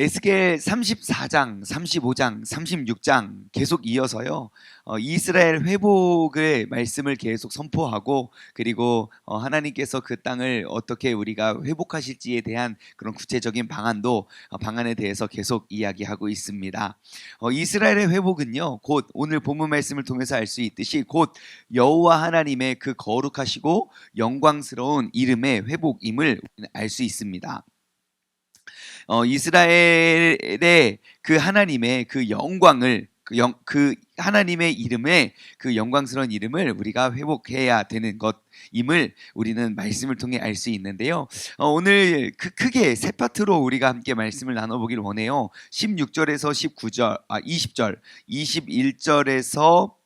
에스겔 34장, 35장, 36장 계속 이어서요. 어, 이스라엘 회복의 말씀을 계속 선포하고 그리고 어, 하나님께서 그 땅을 어떻게 우리가 회복하실지에 대한 그런 구체적인 방안도 어, 방안에 대해서 계속 이야기하고 있습니다. 어, 이스라엘의 회복은요. 곧 오늘 본문 말씀을 통해서 알 수 있듯이 곧 여호와 하나님의 그 거룩하시고 영광스러운 이름의 회복임을 알 수 있습니다. 어, 이스라엘의 그 하나님의 그 영광을 그, 영, 그 하나님의 이름의 그 영광스러운 이름을 우리가 회복해야 되는 것임을 우리는 말씀을 통해 알 수 있는데요. 어, 오늘 그 크게 세 파트로 우리가 함께 말씀을 나눠보길 원해요. 16절에서 19절, 아 20절, 21절에서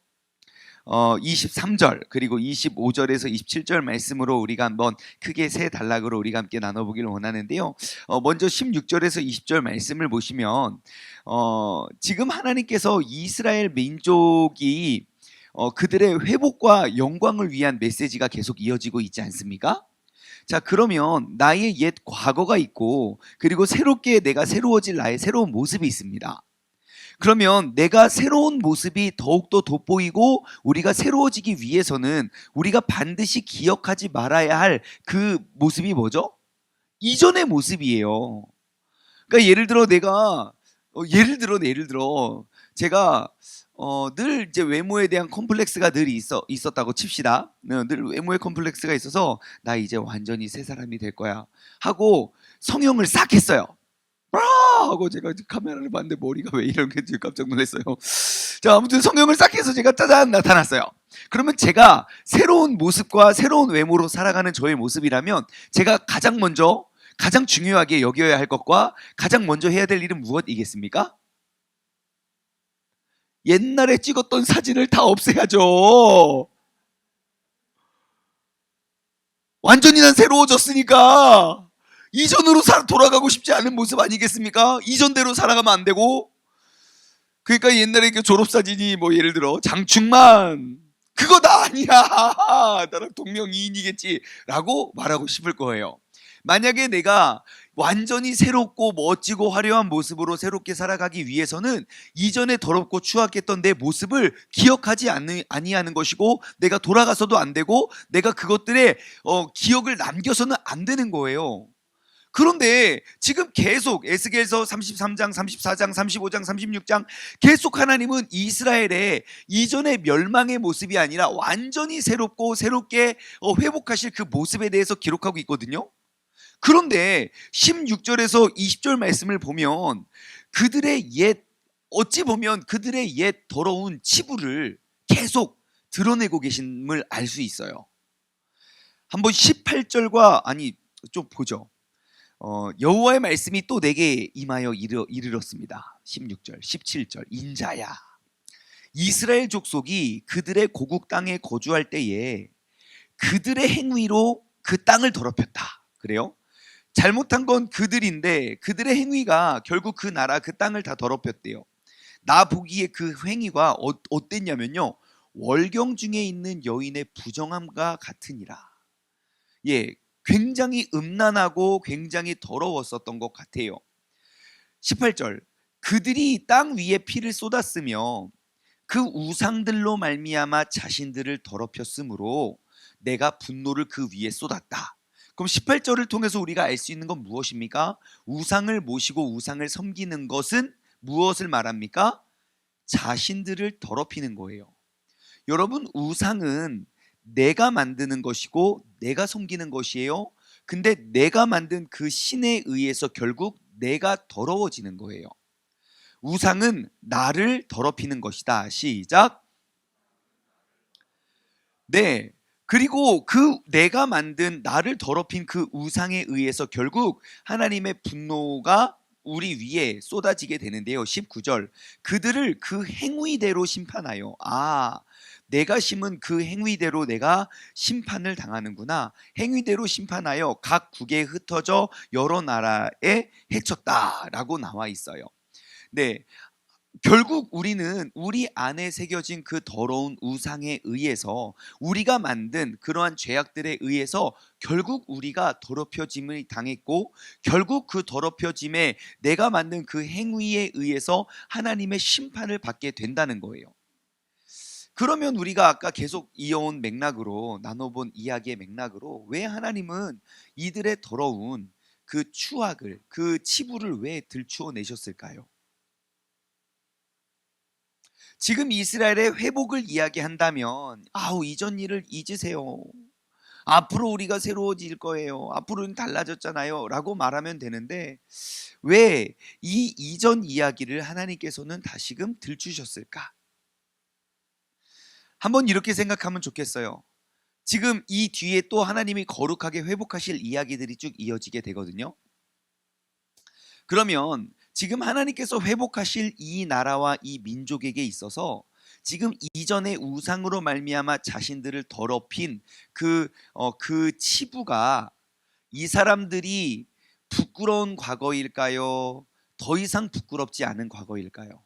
어 23절 그리고 25절에서 27절 말씀으로 우리가 한번 크게 세 단락으로 우리가 함께 나눠보기를 원하는데요. 어 먼저 16절에서 20절 말씀을 보시면 어 지금 하나님께서 이스라엘 민족이 어 그들의 회복과 영광을 위한 메시지가 계속 이어지고 있지 않습니까? 자, 그러면 나의 옛 과거가 있고 그리고 새롭게 내가 새로워질 나의 새로운 모습이 있습니다. 그러면 내가 새로운 모습이 더욱더 돋보이고 우리가 새로워지기 위해서는 우리가 반드시 기억하지 말아야 할 그 모습이 뭐죠? 이전의 모습이에요. 그러니까 예를 들어 내가 어, 예를 들어 예를 들어 제가 어, 늘 이제 외모에 대한 컴플렉스가 늘 있어 있었다고 칩시다. 네, 늘 외모에 컴플렉스가 있어서 나 이제 완전히 새 사람이 될 거야 하고 성형을 싹 했어요. 아! 하고 제가 카메라를 봤는데 머리가 왜 이런 게 깜짝 놀랐어요. 자, 아무튼 성형을 싹 해서 제가 짜잔 나타났어요. 그러면 제가 새로운 모습과 새로운 외모로 살아가는 저의 모습이라면 제가 가장 먼저 가장 중요하게 여겨야 할 것과 가장 먼저 해야 될 일은 무엇이겠습니까? 옛날에 찍었던 사진을 다 없애야죠. 완전히 난 새로워졌으니까 이전으로 사, 돌아가고 싶지 않은 모습 아니겠습니까? 이전대로 살아가면 안 되고. 그러니까 옛날에 그 졸업사진이 뭐 예를 들어 장충만 그거 나 아니야. 나랑 동명이인이겠지 라고 말하고 싶을 거예요. 만약에 내가 완전히 새롭고 멋지고 화려한 모습으로 새롭게 살아가기 위해서는 이전에 더럽고 추악했던 내 모습을 기억하지 아니하는 것이고 내가 돌아가서도 안 되고 내가 그것들의 어, 기억을 남겨서는 안 되는 거예요 그런데 지금 계속 에스겔서 33장, 34장, 35장, 36장 계속 하나님은 이스라엘의 이전의 멸망의 모습이 아니라 완전히 새롭고 새롭게 어, 회복하실 그 모습에 대해서 기록하고 있거든요. 그런데 16절에서 20절 말씀을 보면 그들의 옛 어찌 보면 그들의 옛 더러운 치부를 계속 드러내고 계심을 알 수 있어요. 한번 18절과 아니 좀 보죠. 어, 여호와의 말씀이 또 내게 임하여 이르, 이르 렀습니다. 16절, 17절 인자야 이스라엘 족속이 그들의 고국 땅에 거주할 때에 그들의 행위로 그 땅을 더럽혔다. 그래요? 잘못한 건 그들인데 그들의 행위가 결국 그 나라 그 땅을 다 더럽혔대요. 나 보기에 그 행위가 어, 어땠냐면요. 월경 중에 있는 여인의 부정함과 같으니라. 예, 굉장히 음란하고 굉장히 더러웠었던 것 같아요. 18절 그들이 땅 위에 피를 쏟았으며 그 우상들로 말미암아 자신들을 더럽혔으므로 내가 분노를 그 위에 쏟았다. 그럼 18절을 통해서 우리가 알 수 있는 건 무엇입니까? 우상을 모시고 우상을 섬기는 것은 무엇을 말합니까? 자신들을 더럽히는 거예요. 여러분 우상은 내가 만드는 것이고 내가 섬기는 것이에요. 근데 내가 만든 그 신에 의해서 결국 내가 더러워지는 거예요. 우상은 나를 더럽히는 것이다. 시작. 네. 그리고 그 내가 만든 나를 더럽힌 그 우상에 의해서 결국 하나님의 분노가 우리 위에 쏟아지게 되는데요. 19절. 그들을 그 행위대로 심판하여. 아, 내가 심은 그 행위대로 내가 심판을 당하는구나. 행위대로 심판하여 각 국에 흩어져 여러 나라에 해쳤다라고 나와 있어요. 네. 결국 우리는 우리 안에 새겨진 그 더러운 우상에 의해서 우리가 만든 그러한 죄악들에 의해서 결국 우리가 더럽혀짐을 당했고 결국 그 더럽혀짐에 내가 만든 그 행위에 의해서 하나님의 심판을 받게 된다는 거예요. 그러면 우리가 아까 계속 이어온 맥락으로 나눠본 이야기의 맥락으로 왜 하나님은 이들의 더러운 그 추악을 그 치부를 왜 들추어 내셨을까요? 지금 이스라엘의 회복을 이야기한다면 아우 이전 일을 잊으세요. 앞으로 우리가 새로워질 거예요. 앞으로는 달라졌잖아요. 라고 말하면 되는데 왜 이 이전 이야기를 하나님께서는 다시금 들추셨을까? 한번 이렇게 생각하면 좋겠어요. 지금 이 뒤에 또 하나님이 거룩하게 회복하실 이야기들이 쭉 이어지게 되거든요. 그러면 지금 하나님께서 회복하실 이 나라와 이 민족에게 있어서 지금 이전의 우상으로 말미암아 자신들을 더럽힌 그, 어, 그 치부가 이 사람들이 부끄러운 과거일까요? 더 이상 부끄럽지 않은 과거일까요?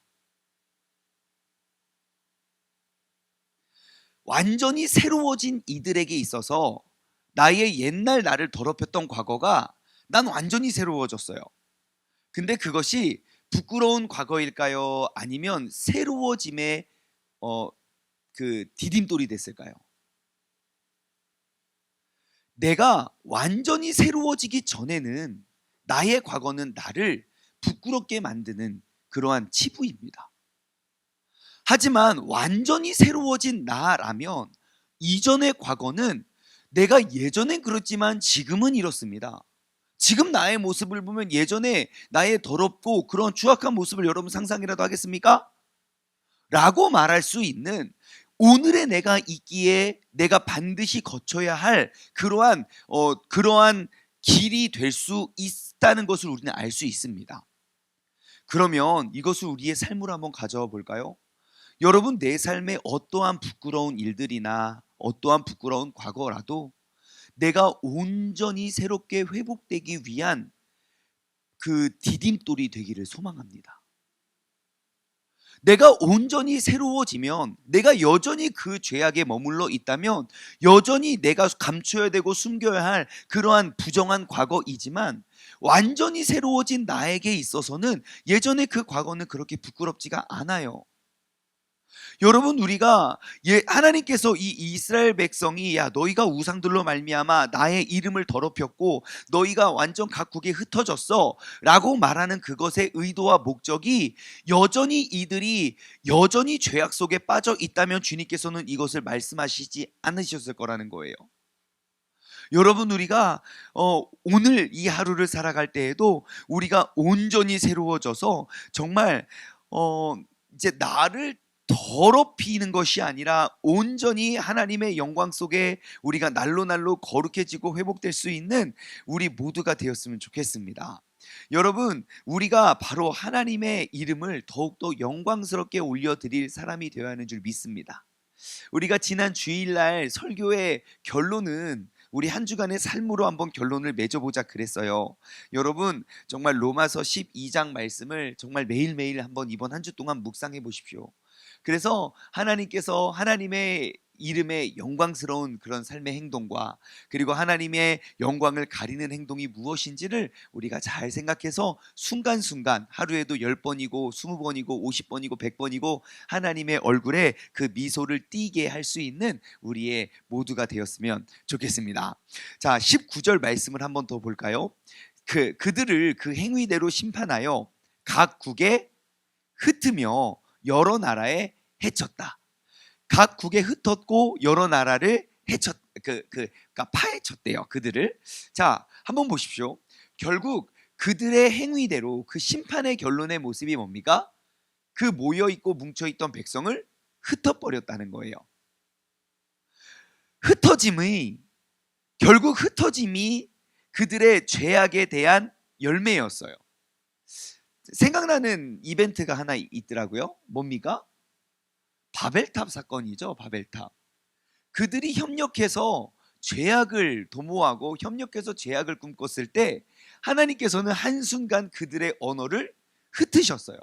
완전히 새로워진 이들에게 있어서 나의 옛날 나를 더럽혔던 과거가 난 완전히 새로워졌어요. 근데 그것이 부끄러운 과거일까요? 아니면 새로워짐의 어, 그 디딤돌이 됐을까요? 내가 완전히 새로워지기 전에는 나의 과거는 나를 부끄럽게 만드는 그러한 치부입니다. 하지만 완전히 새로워진 나라면 이전의 과거는 내가 예전엔 그렇지만 지금은 이렇습니다. 지금 나의 모습을 보면 예전에 나의 더럽고 그런 추악한 모습을 여러분 상상이라도 하겠습니까? 라고 말할 수 있는 오늘의 내가 있기에 내가 반드시 거쳐야 할 그러한 어 그러한 길이 될 수 있다는 것을 우리는 알 수 있습니다. 그러면 이것을 우리의 삶으로 한번 가져와 볼까요? 여러분 내 삶에 어떠한 부끄러운 일들이나 어떠한 부끄러운 과거라도 내가 온전히 새롭게 회복되기 위한 그 디딤돌이 되기를 소망합니다. 내가 온전히 새로워지면 내가 여전히 그 죄악에 머물러 있다면 여전히 내가 감춰야 되고 숨겨야 할 그러한 부정한 과거이지만 완전히 새로워진 나에게 있어서는 예전에 그 과거는 그렇게 부끄럽지가 않아요. 여러분 우리가 예, 하나님께서 이 이스라엘 백성이 야 너희가 우상들로 말미암아 나의 이름을 더럽혔고 너희가 완전 각국에 흩어졌어라고 말하는 그것의 의도와 목적이 여전히 이들이 여전히 죄악 속에 빠져 있다면 주님께서는 이것을 말씀하시지 않으셨을 거라는 거예요. 여러분 우리가 어, 오늘 이 하루를 살아갈 때에도 우리가 온전히 새로워져서 정말 어, 이제 나를 더럽히는 것이 아니라 온전히 하나님의 영광 속에 우리가 날로 날로 거룩해지고 회복될 수 있는 우리 모두가 되었으면 좋겠습니다. 여러분, 우리가 바로 하나님의 이름을 더욱더 영광스럽게 올려드릴 사람이 되어야 하는 줄 믿습니다. 우리가 지난 주일날 설교의 결론은 우리 한 주간의 삶으로 한번 결론을 맺어보자 그랬어요. 여러분, 정말 로마서 12장 말씀을 정말 매일매일 한번 이번 한 주 동안 묵상해 보십시오. 그래서 하나님께서 하나님의 이름의 영광스러운 그런 삶의 행동과 그리고 하나님의 영광을 가리는 행동이 무엇인지를 우리가 잘 생각해서 순간순간 하루에도 10번이고 20번이고 50번이고 100번이고 하나님의 얼굴에 그 미소를 띠게 할 수 있는 우리의 모두가 되었으면 좋겠습니다. 자, 19절 말씀을 한번 더 볼까요? 그 그들을 그 행위대로 심판하여 각 국에 흩으며 여러 나라에 해쳤다. 각 국에 흩었고 여러 나라를 해쳤 그, 그 그러니까 파헤쳤대요. 그들을. 자, 한번 보십시오. 결국 그들의 행위대로 그 심판의 결론의 모습이 뭡니까? 그 모여 있고 뭉쳐 있던 백성을 흩어 버렸다는 거예요. 흩어짐의 결국 흩어짐이 그들의 죄악에 대한 열매였어요. 생각나는 이벤트가 하나 있더라고요. 뭡니까? 바벨탑 사건이죠. 바벨탑. 그들이 협력해서 죄악을 도모하고 협력해서 죄악을 꿈꿨을 때 하나님께서는 한순간 그들의 언어를 흩으셨어요.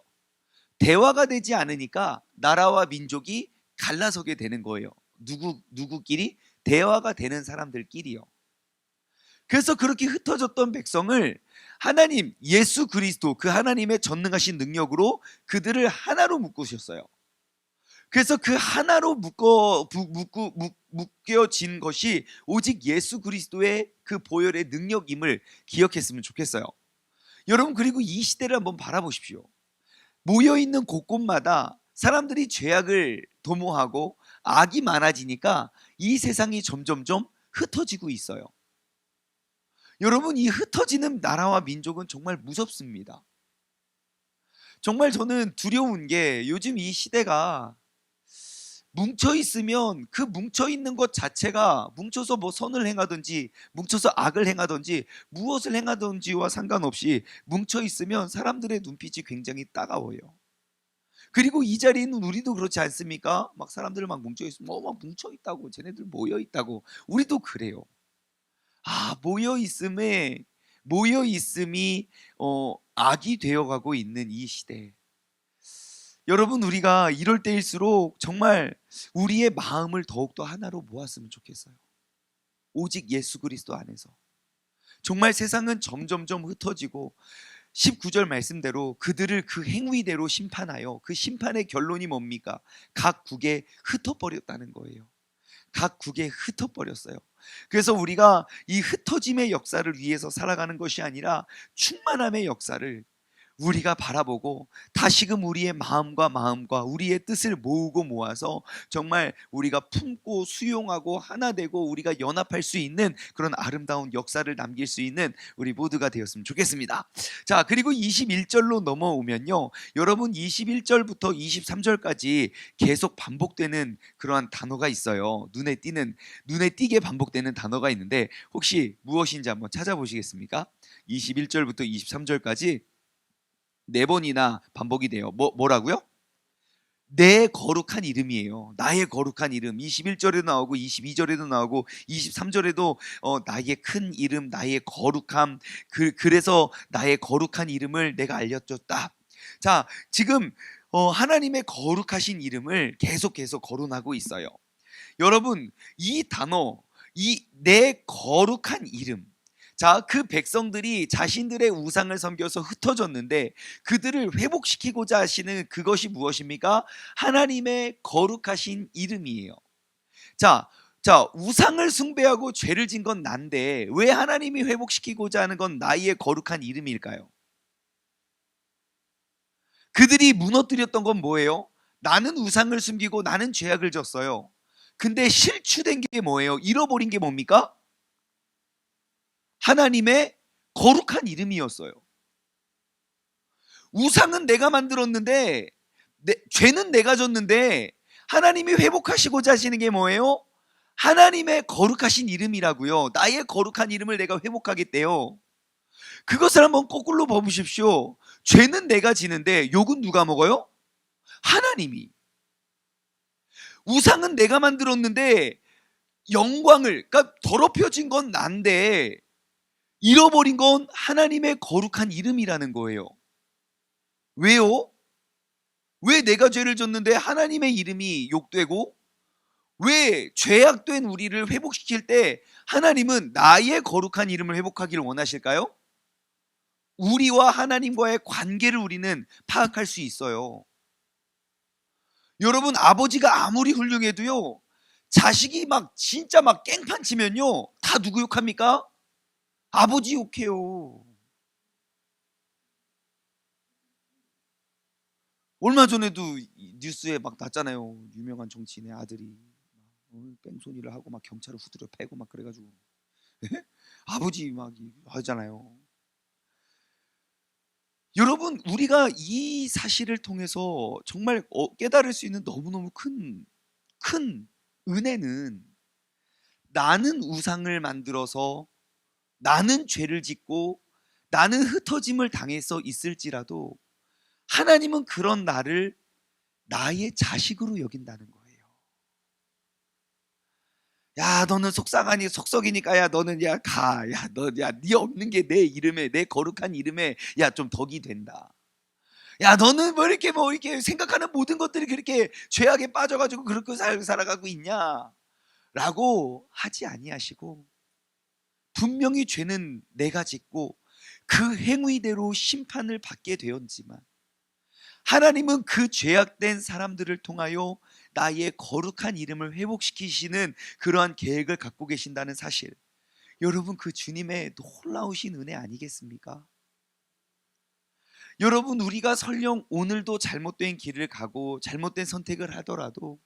대화가 되지 않으니까 나라와 민족이 갈라서게 되는 거예요. 누구 누구끼리 대화가 되는 사람들끼리요. 그래서 그렇게 흩어졌던 백성을 하나님 예수 그리스도 그 하나님의 전능하신 능력으로 그들을 하나로 묶으셨어요. 그래서 그 하나로 묶어 부- 묶고 묶- 묶여진 것이 오직 예수 그리스도의 그 보혈의 능력임을 기억했으면 좋겠어요. 여러분 그리고 이 시대를 한번 바라보십시오. 모여 있는 곳곳마다 사람들이 죄악을 도모하고 악이 많아지니까 이 세상이 점점점 흩어지고 있어요. 여러분 이 흩어지는 나라와 민족은 정말 무섭습니다. 정말 저는 두려운 게 요즘 이 시대가 뭉쳐 있으면 그 뭉쳐 있는 것 자체가 뭉쳐서 뭐 선을 행하든지 뭉쳐서 악을 행하든지 무엇을 행하든지와 상관없이 뭉쳐 있으면 사람들의 눈빛이 굉장히 따가워요. 그리고 이 자리에 있는 우리도 그렇지 않습니까? 막 사람들 막 뭉쳐 있으면 어막 뭉쳐 있다고 쟤네들 모여 있다고 우리도 그래요. 아 모여 있음에 모여 있음이 어 악이 되어가고 있는 이 시대. 여러분 우리가 이럴 때일수록 정말 우리의 마음을 더욱더 하나로 모았으면 좋겠어요. 오직 예수 그리스도 안에서. 정말 세상은 점점점 흩어지고 19절 말씀대로 그들을 그 행위대로 심판하여 그 심판의 결론이 뭡니까? 각 국에 흩어버렸다는 거예요. 각 국에 흩어버렸어요. 그래서 우리가 이 흩어짐의 역사를 위해서 살아가는 것이 아니라 충만함의 역사를 우리가 바라보고 다시금 우리의 마음과 마음과 우리의 뜻을 모으고 모아서 정말 우리가 품고 수용하고 하나 되고 우리가 연합할 수 있는 그런 아름다운 역사를 남길 수 있는 우리 모두가 되었으면 좋겠습니다. 자, 그리고 21절로 넘어오면요. 여러분 21절부터 23절까지 계속 반복되는 그러한 단어가 있어요. 눈에 띄는 눈에 띄게 반복되는 단어가 있는데 혹시 무엇인지 한번 찾아보시겠습니까? 21절부터 23절까지 네 번이나 반복이 돼요. 뭐 뭐라고요? 내 거룩한 이름이에요. 나의 거룩한 이름. 21절에도 나오고 22절에도 나오고 23절에도 어, 나의 큰 이름, 나의 거룩함. 그, 그래서 나의 거룩한 이름을 내가 알려줬다. 자, 지금 어, 하나님의 거룩하신 이름을 계속 계속 거론하고 있어요. 여러분, 이 단어, 이 내 거룩한 이름. 자, 그 백성들이 자신들의 우상을 섬겨서 흩어졌는데 그들을 회복시키고자 하시는 그것이 무엇입니까? 하나님의 거룩하신 이름이에요. 자, 자, 우상을 숭배하고 죄를 진 건 난데 왜 하나님이 회복시키고자 하는 건 나의 거룩한 이름일까요? 그들이 무너뜨렸던 건 뭐예요? 나는 우상을 숨기고 나는 죄악을 졌어요. 근데 실추된 게 뭐예요? 잃어버린 게 뭡니까? 하나님의 거룩한 이름이었어요. 우상은 내가 만들었는데 내, 죄는 내가 졌는데 하나님이 회복하시고자 하시는 게 뭐예요? 하나님의 거룩하신 이름이라고요. 나의 거룩한 이름을 내가 회복하겠대요. 그것을 한번 거꾸로 봐보십시오. 죄는 내가 지는데 욕은 누가 먹어요? 하나님이. 우상은 내가 만들었는데 영광을 그러니까 더럽혀진 건 난데 잃어버린 건 하나님의 거룩한 이름이라는 거예요. 왜요? 왜 내가 죄를 졌는데 하나님의 이름이 욕되고 왜 죄악된 우리를 회복시킬 때 하나님은 나의 거룩한 이름을 회복하기를 원하실까요? 우리와 하나님과의 관계를 우리는 파악할 수 있어요. 여러분 아버지가 아무리 훌륭해도요 자식이 막 진짜 막 깽판 치면요 다 누구 욕합니까? 아버지 욕해요. 얼마 전에도 이 뉴스에 막 났잖아요. 유명한 정치인의 아들이 뺑소니를 하고 막 경찰을 후드려 패고 막 그래가지고 예? 아버지 막 이- 하잖아요. 여러분 우리가 이 사실을 통해서 정말 어, 깨달을 수 있는 너무너무 큰 큰 은혜는 나는 우상을 만들어서 나는 죄를 짓고 나는 흩어짐을 당해서 있을지라도 하나님은 그런 나를 나의 자식으로 여긴다는 거예요. 야, 너는 속상하니 속썩이니까 야, 너는 야 가, 야, 너 야, 네 없는 게 내 이름에 내 거룩한 이름에 야 좀 덕이 된다. 야 너는 뭐 이렇게 뭐 이렇게 생각하는 모든 것들이 그렇게 죄악에 빠져가지고 그렇게 살, 살아가고 있냐? 라고 하지 아니하시고 분명히 죄는 내가 짓고 그 행위대로 심판을 받게 되었지만 하나님은 그 죄악된 사람들을 통하여 나의 거룩한 이름을 회복시키시는 그러한 계획을 갖고 계신다는 사실. 여러분 그 주님의 놀라우신 은혜 아니겠습니까? 여러분 우리가 설령 오늘도 잘못된 길을 가고 잘못된 선택을 하더라도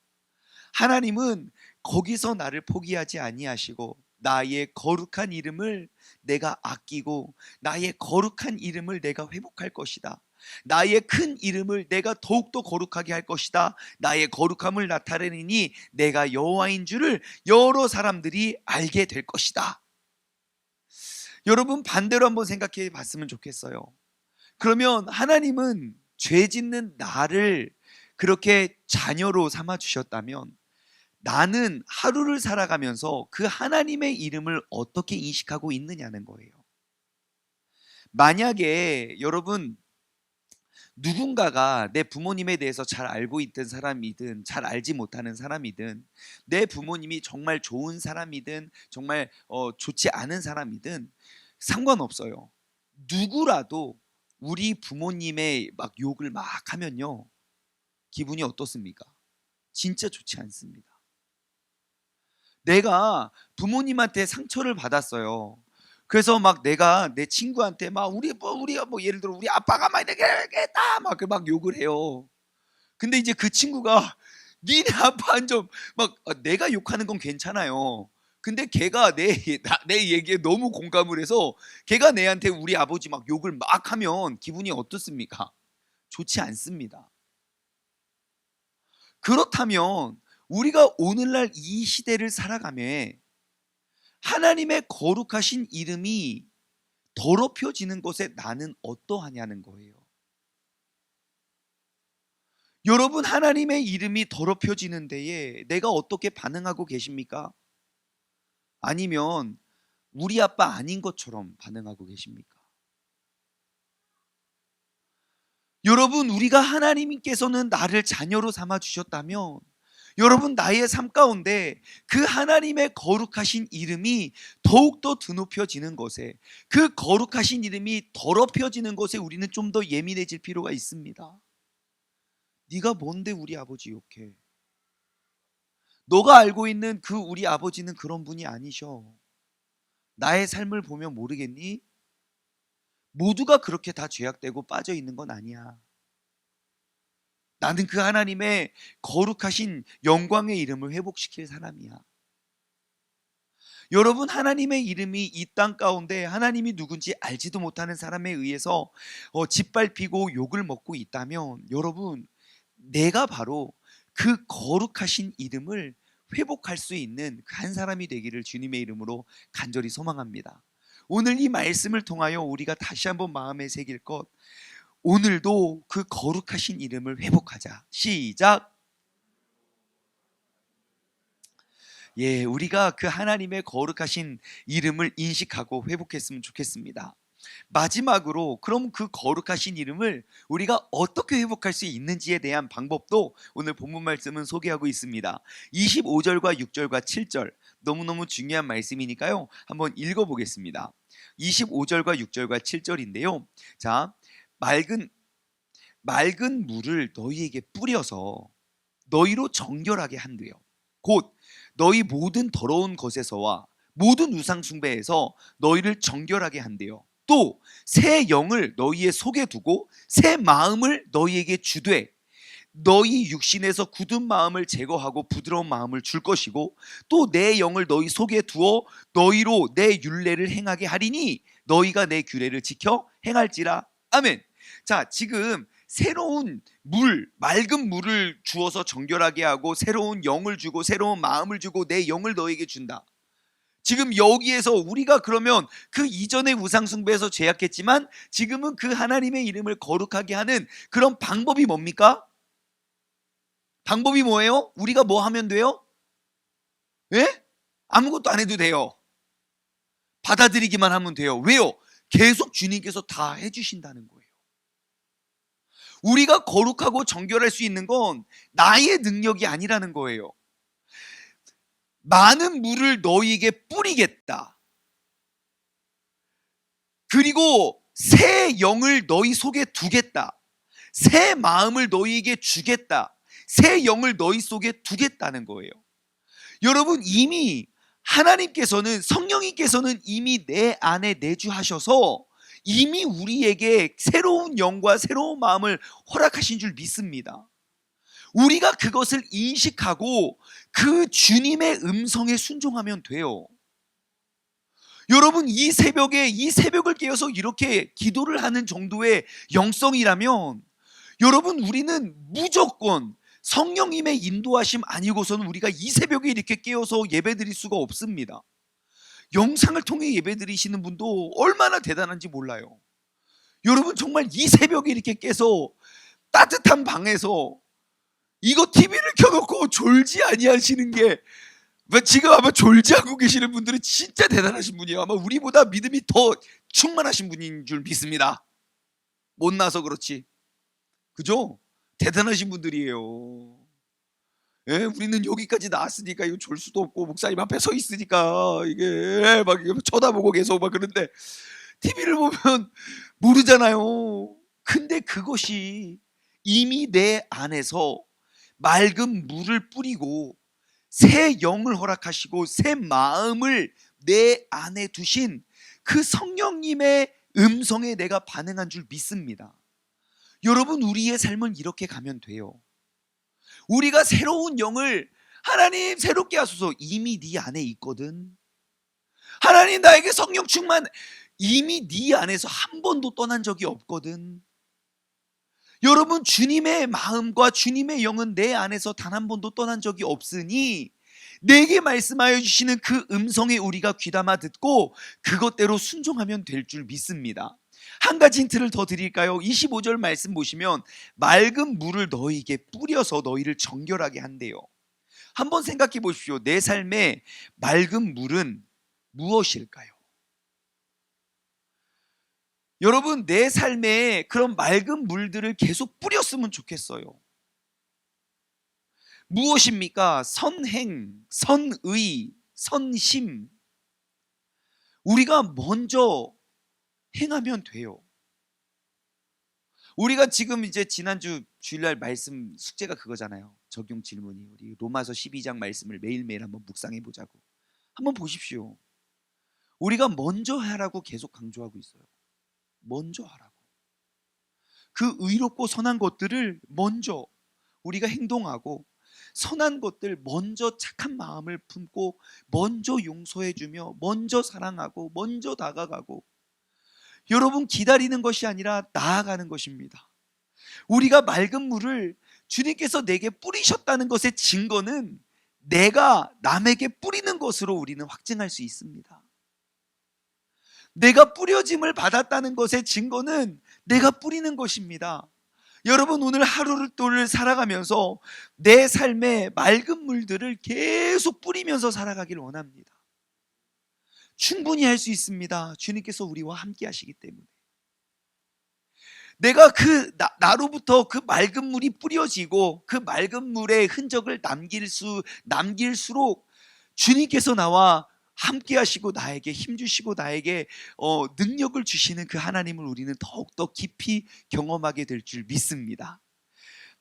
하나님은 거기서 나를 포기하지 아니하시고 나의 거룩한 이름을 내가 아끼고 나의 거룩한 이름을 내가 회복할 것이다. 나의 큰 이름을 내가 더욱더 거룩하게 할 것이다. 나의 거룩함을 나타내니 내가 여호와인 줄을 여러 사람들이 알게 될 것이다. 여러분 반대로 한번 생각해 봤으면 좋겠어요. 그러면 하나님은 죄 짓는 나를 그렇게 자녀로 삼아 주셨다면 나는 하루를 살아가면서 그 하나님의 이름을 어떻게 인식하고 있느냐는 거예요. 만약에 여러분 누군가가 내 부모님에 대해서 잘 알고 있던 사람이든 잘 알지 못하는 사람이든 내 부모님이 정말 좋은 사람이든 정말 어, 좋지 않은 사람이든 상관없어요. 누구라도 우리 부모님의 막 욕을 막 하면요 기분이 어떻습니까? 진짜 좋지 않습니다. 내가 부모님한테 상처를 받았어요. 그래서 막 내가 내 친구한테 막 우리 뭐 우리가 뭐 예를 들어 우리 아빠가 막 이렇게 했다 막, 그막 욕을 해요. 근데 이제 그 친구가 니네 아빠는 좀막 어, 내가 욕하는 건 괜찮아요. 근데 걔가 내, 나- 내 얘기에 너무 공감을 해서 걔가 내한테 우리 아버지 막 욕을 막 하면 기분이 어떻습니까? 좋지 않습니다. 그렇다면 우리가 오늘날 이 시대를 살아가며 하나님의 거룩하신 이름이 더럽혀지는 것에 나는 어떠하냐는 거예요. 여러분 하나님의 이름이 더럽혀지는 데에 내가 어떻게 반응하고 계십니까? 아니면 우리 아빠 아닌 것처럼 반응하고 계십니까? 여러분 우리가 하나님께서는 나를 자녀로 삼아 주셨다면 여러분 나의 삶 가운데 그 하나님의 거룩하신 이름이 더욱더 드높여지는 것에 그 거룩하신 이름이 더럽혀지는 것에 우리는 좀 더 예민해질 필요가 있습니다. 네가 뭔데 우리 아버지 욕해? 너가 알고 있는 그 우리 아버지는 그런 분이 아니셔. 나의 삶을 보면 모르겠니? 모두가 그렇게 다 죄악되고 빠져 있는 건 아니야. 나는 그 하나님의 거룩하신 영광의 이름을 회복시킬 사람이야. 여러분 하나님의 이름이 이 땅 가운데 하나님이 누군지 알지도 못하는 사람에 의해서 어, 짓밟히고 욕을 먹고 있다면 여러분 내가 바로 그 거룩하신 이름을 회복할 수 있는 그 한 사람이 되기를 주님의 이름으로 간절히 소망합니다. 오늘 이 말씀을 통하여 우리가 다시 한번 마음에 새길 것 오늘도 그 거룩하신 이름을 회복하자. 시작. 예, 우리가 그 하나님의 거룩하신 이름을 인식하고 회복했으면 좋겠습니다. 마지막으로 그럼 그 거룩하신 이름을 우리가 어떻게 회복할 수 있는지에 대한 방법도 오늘 본문 말씀은 소개하고 있습니다. 25절과 6절과 7절 너무너무 중요한 말씀이니까요. 한번 읽어 보겠습니다. 25절과 6절과 7절인데요. 자, 맑은 맑은 물을 너희에게 뿌려서 너희로 정결하게 한대요. 곧 너희 모든 더러운 것에서와 모든 우상 숭배에서 너희를 정결하게 한대요. 또 새 영을 너희의 속에 두고 새 마음을 너희에게 주되 너희 육신에서 굳은 마음을 제거하고 부드러운 마음을 줄 것이고 또 내 영을 너희 속에 두어 너희로 내 율례를 행하게 하리니 너희가 내 규례를 지켜 행할지라 아멘. 자, 지금 새로운 물, 맑은 물을 주어서 정결하게 하고 새로운 영을 주고 새로운 마음을 주고 내 영을 너에게 준다. 지금 여기에서 우리가 그러면 그 이전의 우상숭배에서 죄악했지만 지금은 그 하나님의 이름을 거룩하게 하는 그런 방법이 뭡니까? 방법이 뭐예요? 우리가 뭐 하면 돼요? 예? 아무것도 안 해도 돼요. 받아들이기만 하면 돼요. 왜요? 계속 주님께서 다 해주신다는 거예요. 우리가 거룩하고 정결할 수 있는 건 나의 능력이 아니라는 거예요. 많은 물을 너희에게 뿌리겠다. 그리고 새 영을 너희 속에 두겠다. 새 마음을 너희에게 주겠다. 새 영을 너희 속에 두겠다는 거예요. 여러분 이미 하나님께서는 성령님께서는 이미 내 안에 내주하셔서 이미 우리에게 새로운 영과 새로운 마음을 허락하신 줄 믿습니다. 우리가 그것을 인식하고 그 주님의 음성에 순종하면 돼요. 여러분 이 새벽에 이 새벽을 깨어서 이렇게 기도를 하는 정도의 영성이라면 여러분 우리는 무조건 성령님의 인도하심 아니고서는 우리가 이 새벽에 이렇게 깨어서 예배 드릴 수가 없습니다. 영상을 통해 예배드리시는 분도 얼마나 대단한지 몰라요. 여러분 정말 이 새벽에 이렇게 깨서 따뜻한 방에서 이거 TV를 켜놓고 졸지 아니하시는 게 지금 아마 졸지 않고 계시는 분들은 진짜 대단하신 분이에요. 아마 우리보다 믿음이 더 충만하신 분인 줄 믿습니다. 못나서 그렇지. 그죠? 대단하신 분들이에요. 예, 우리는 여기까지 나왔으니까 이거 졸 수도 없고 목사님 앞에 서 있으니까 이게 막 이거 쳐다보고 계속 막 그런데 TV를 보면 모르잖아요. 근데 그것이 이미 내 안에서 맑은 물을 뿌리고 새 영을 허락하시고 새 마음을 내 안에 두신 그 성령님의 음성에 내가 반응한 줄 믿습니다. 여러분 우리의 삶은 이렇게 가면 돼요. 우리가 새로운 영을 하나님 새롭게 하소서 이미 네 안에 있거든. 하나님 나에게 성령 충만 이미 네 안에서 한 번도 떠난 적이 없거든. 여러분 주님의 마음과 주님의 영은 내 안에서 단 한 번도 떠난 적이 없으니 내게 말씀하여 주시는 그 음성에 우리가 귀담아 듣고 그것대로 순종하면 될 줄 믿습니다. 한 가지 힌트를 더 드릴까요? 25절 말씀 보시면 맑은 물을 너희에게 뿌려서 너희를 정결하게 한대요. 한번 생각해 보십시오. 내 삶에 맑은 물은 무엇일까요? 여러분, 내 삶에 그런 맑은 물들을 계속 뿌렸으면 좋겠어요. 무엇입니까? 선행, 선의, 선심. 우리가 먼저 행하면 돼요. 우리가 지금 이제 지난주 주일날 말씀 숙제가 그거잖아요. 적용 질문이 우리 로마서 12장 말씀을 매일매일 한번 묵상해 보자고. 한번 보십시오. 우리가 먼저 하라고 계속 강조하고 있어요. 먼저 하라고. 그 의롭고 선한 것들을 먼저 우리가 행동하고 선한 것들 먼저 착한 마음을 품고 먼저 용서해 주며 먼저 사랑하고 먼저 다가가고 여러분 기다리는 것이 아니라 나아가는 것입니다. 우리가 맑은 물을 주님께서 내게 뿌리셨다는 것의 증거는 내가 남에게 뿌리는 것으로 우리는 확증할 수 있습니다. 내가 뿌려짐을 받았다는 것의 증거는 내가 뿌리는 것입니다. 여러분 오늘 하루를 살아가면서 내 삶에 맑은 물들을 계속 뿌리면서 살아가길 원합니다. 충분히 할 수 있습니다. 주님께서 우리와 함께 하시기 때문에. 내가 그 나, 로부터그 맑은 물이 뿌려지고 그 맑은 물의 흔적을 남길 수 남길수록 주님께서 나와 함께 하시고 나에게 힘 주시고 나에게 어, 능력을 주시는 그 하나님을 우리는 더욱더 깊이 경험하게 될 줄 믿습니다.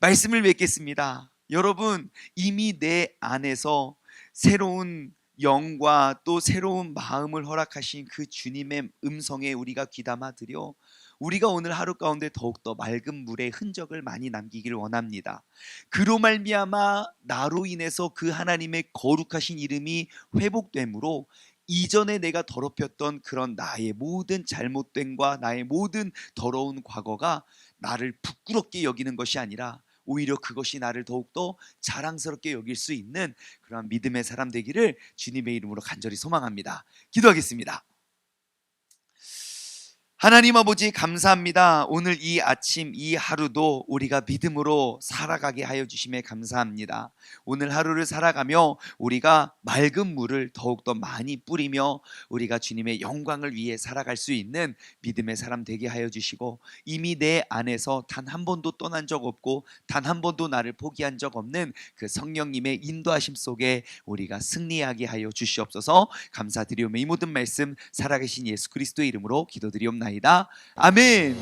말씀을 맺겠습니다. 여러분 이미 내 안에서 새로운 영과 또 새로운 마음을 허락하신 그 주님의 음성에 우리가 귀담아 드려 우리가 오늘 하루 가운데 더욱더 맑은 물의 흔적을 많이 남기기를 원합니다. 그로 말미암아 나로 인해서 그 하나님의 거룩하신 이름이 회복됨으로 이전에 내가 더럽혔던 그런 나의 모든 잘못됨과 나의 모든 더러운 과거가 나를 부끄럽게 여기는 것이 아니라 오히려 그것이 나를 더욱더 자랑스럽게 여길 수 있는 그런 믿음의 사람 되기를 주님의 이름으로 간절히 소망합니다. 기도하겠습니다. 하나님 아버지 감사합니다. 오늘 이 아침 이 하루도 우리가 믿음으로 살아가게 하여 주심에 감사합니다. 오늘 하루를 살아가며 우리가 맑은 물을 더욱더 많이 뿌리며 우리가 주님의 영광을 위해 살아갈 수 있는 믿음의 사람 되게 하여 주시고 이미 내 안에서 단 한 번도 떠난 적 없고 단 한 번도 나를 포기한 적 없는 그 성령님의 인도하심 속에 우리가 승리하게 하여 주시옵소서 감사드리오며 이 모든 말씀 살아계신 예수 그리스도의 이름으로 기도드리옵나이다. 아멘.